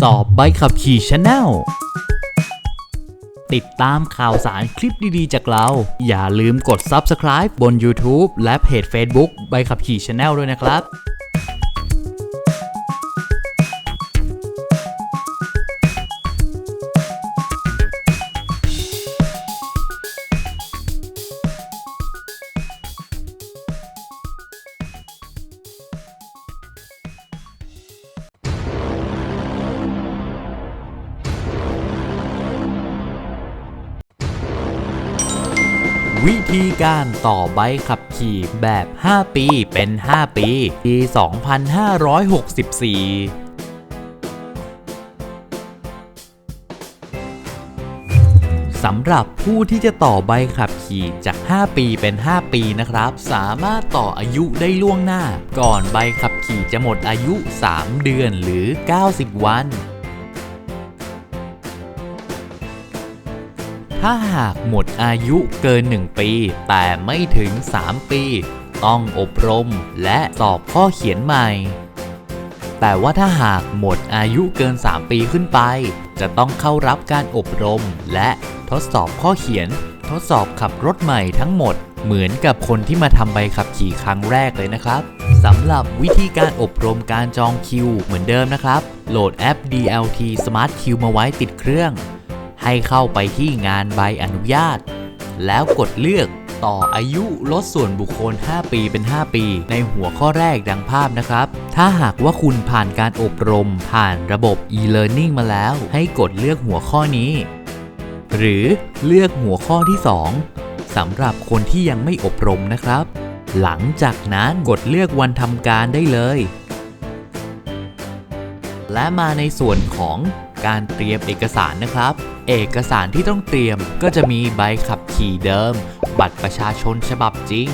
สอบใบขับขี่ชาแนลติดตามข่าวสารคลิปดี ๆ จากเรา อย่าลืมกด Subscribe บน YouTube และเพจ Facebook ใบขับขี่ชาแนลด้วยนะครับ วิธีการต่อใบขับขี่แบบ 5 ปีเป็น 5 ปีปี 2564สำหรับผู้ที่จะต่อใบขับขี่จาก 5 ปีเป็น 5 ปีนะครับ สามารถต่ออายุได้ล่วงหน้า ก่อนใบขับขี่จะหมดอายุ 3 เดือนหรือ 90 วัน ถ้าหากหมดอายุเกิน 1 ปี แต่ไม่ถึง 3 ปี ต้องอบรมและสอบข้อเขียนใหม่ แต่ว่าถ้าหากหมดอายุเกิน 3 ปีขึ้นไป จะต้องเข้ารับการอบรม และทดสอบข้อเขียน ทดสอบขับรถใหม่ทั้งหมดเหมือนกับคนที่มาทำใบขับขี่ครั้งแรกเลยนะครับสำหรับวิธีการอบรมการจองคิวเหมือนเดิมนะครับ โหลดแอป DLT Smart Q มาไว้ติดเครื่อง ให้เข้าไปที่งานใบอนุญาต แล้วกดเลือกต่ออายุลดส่วนบุคคล 5 ปีเป็น 5 ปี ในหัวข้อแรกดังภาพนะครับ ถ้าหากว่าคุณผ่านการอบรม ผ่านระบบ e-learning มาแล้ว ให้กดเลือกหัวข้อนี้ หรือเลือกหัวข้อที่ 2สำหรับคนที่ยังไม่อบรมนะครับ หลังจากนั้นกดเลือกวันทำการได้เลย และมาในส่วนของ การเตรียมเอกสารนะครับ เอกสารที่ต้องเตรียมก็จะมีใบขับขี่เดิม บัตรประชาชนฉบับจริง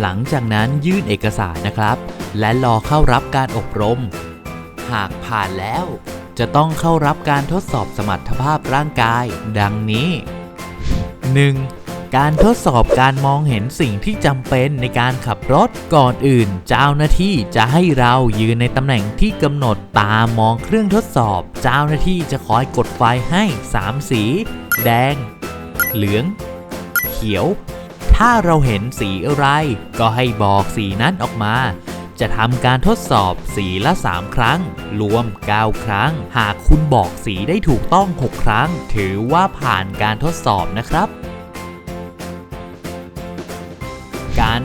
หลังจากนั้นยื่นเอกสารนะครับ และรอเข้ารับการอบรม หากผ่านแล้ว จะต้องเข้ารับการทดสอบสมรรถภาพร่างกาย ดังนี้ 1. การทดสอบการมองเห็นสิ่งที่จำเป็นในการขับรถก่อนอื่น เจ้าหน้าที่จะให้เรายืนในตำแหน่งที่กำหนดตามองเครื่องทดสอบ เจ้าหน้าที่จะคอยกดไฟให้ 3 สี แดง เหลือง เขียว ถ้าเราเห็นสีอะไร ก็ให้บอกสีนั้นออกมาจะทำการทดสอบสีละ 3 ครั้ง รวม 9 ครั้ง หากคุณบอกสีได้ถูกต้อง 6 ครั้ง ถือว่าผ่านการทดสอบนะครับ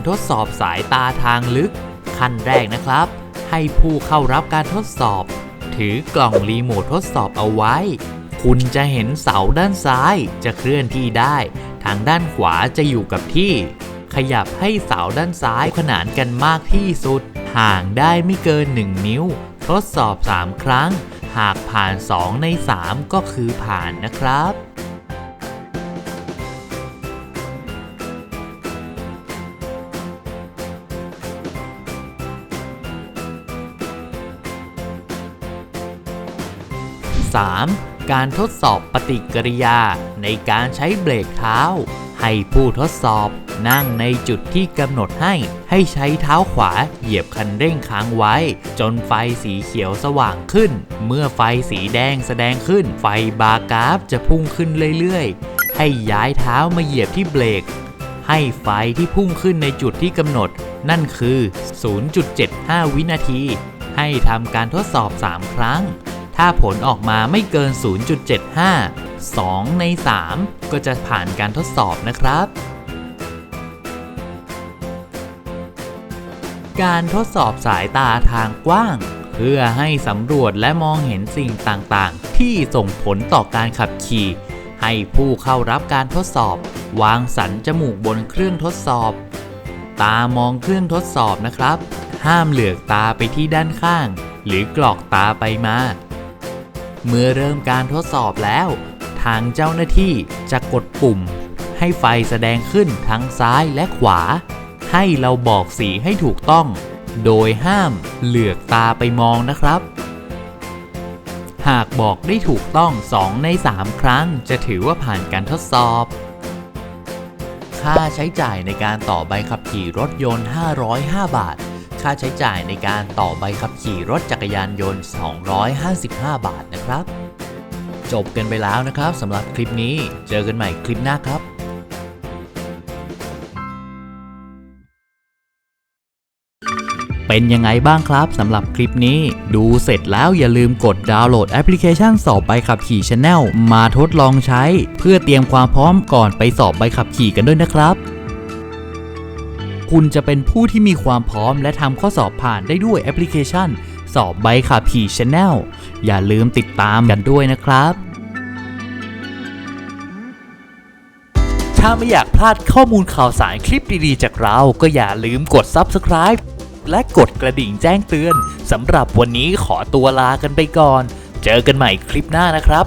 ทดสอบสายตาทางลึก ขั้นแรกนะครับ ให้ผู้เข้ารับการทดสอบ ถือกล่องรีโมททดสอบเอาไว้ คุณจะเห็นเสาด้านซ้ายจะเคลื่อนที่ได้ ทางด้านขวาจะอยู่กับที่ ขยับให้เสาด้านซ้ายขนานกันมากที่สุด ห่างได้ไม่เกิน 1 นิ้ว ทดสอบ 3 ครั้ง หากผ่าน 2 ใน 3 ก็คือผ่านนะครับ 3. การทดสอบปฏิกิริยาในการใช้เบรกเท้า ให้ผู้ทดสอบนั่งในจุดที่กำหนดให้ ให้ใช้เท้าขวาเหยียบคันเร่งค้างไว้ จนไฟสีเขียวสว่างขึ้น เมื่อไฟสีแดงแสดงขึ้น ไฟบาร์กราฟจะพุ่งขึ้นเรื่อยๆ ให้ย้ายเท้ามาเหยียบที่เบรก ให้ไฟที่พุ่งขึ้นในจุดที่กำหนด นั่นคือ 0.75 วินาที ให้ทำการทดสอบ 3 ครั้ง ถ้าผลออกมาไม่เกิน 0.75 2 ใน 3 ก็จะผ่านการทดสอบนะครับ การทดสอบสายตาทางกว้าง เพื่อให้สำรวจและมองเห็นสิ่งต่างๆ ที่ส่งผลต่อการขับขี่ ให้ผู้เข้ารับการทดสอบ วางสันจมูกบนเครื่องทดสอบ ตามองเครื่องทดสอบนะครับ ห้ามเหลือกตาไปที่ด้านข้าง หรือกรอกตาไปมา เมื่อเริ่มการทดสอบแล้ว ทางเจ้าหน้าที่จะกดปุ่ม ให้ไฟแสดงขึ้นทั้งซ้ายและขวา ให้เราบอกสีให้ถูกต้อง โดยห้ามเหลือกตาไปมองนะครับ หากบอกได้ถูกต้อง 2 ใน 3 ครั้งจะถือว่าผ่านการทดสอบ ค่าใช้จ่ายในการต่อใบขับขี่รถยนต์ 505 บาท ค่าใช้จ่ายในการต่อใบขับขี่รถจักรยานยนต์ 255 บาทนะครับ จบกันไปแล้วนะครับสำหรับคลิปนี้เจอกันใหม่คลิปหน้าครับเป็นยังไงบ้างครับสำหรับคลิปนี้ ดูเสร็จแล้วอย่าลืมกดดาวน์โหลดแอปพลิเคชันสอบใบขับขี่ Channel มาทดลองใช้ เพื่อเตรียมความพร้อมก่อนไปสอบใบขับขี่กันด้วยนะครับ คุณจะเป็นผู้ที่มีความพร้อมและทำข้อสอบผ่านได้ด้วยแอปพลิเคชัน สอบใบขับขี่ Channel อย่าลืมติดตามกันด้วยนะครับ ถ้าไม่อยากพลาดข้อมูลข่าวสารคลิปดีๆ จากเรา ก็อย่าลืมกด Subscribe และกดกระดิ่งแจ้งเตือนสำหรับวันนี้ขอตัวลากันไปก่อน เจอกันใหม่คลิปหน้านะครับ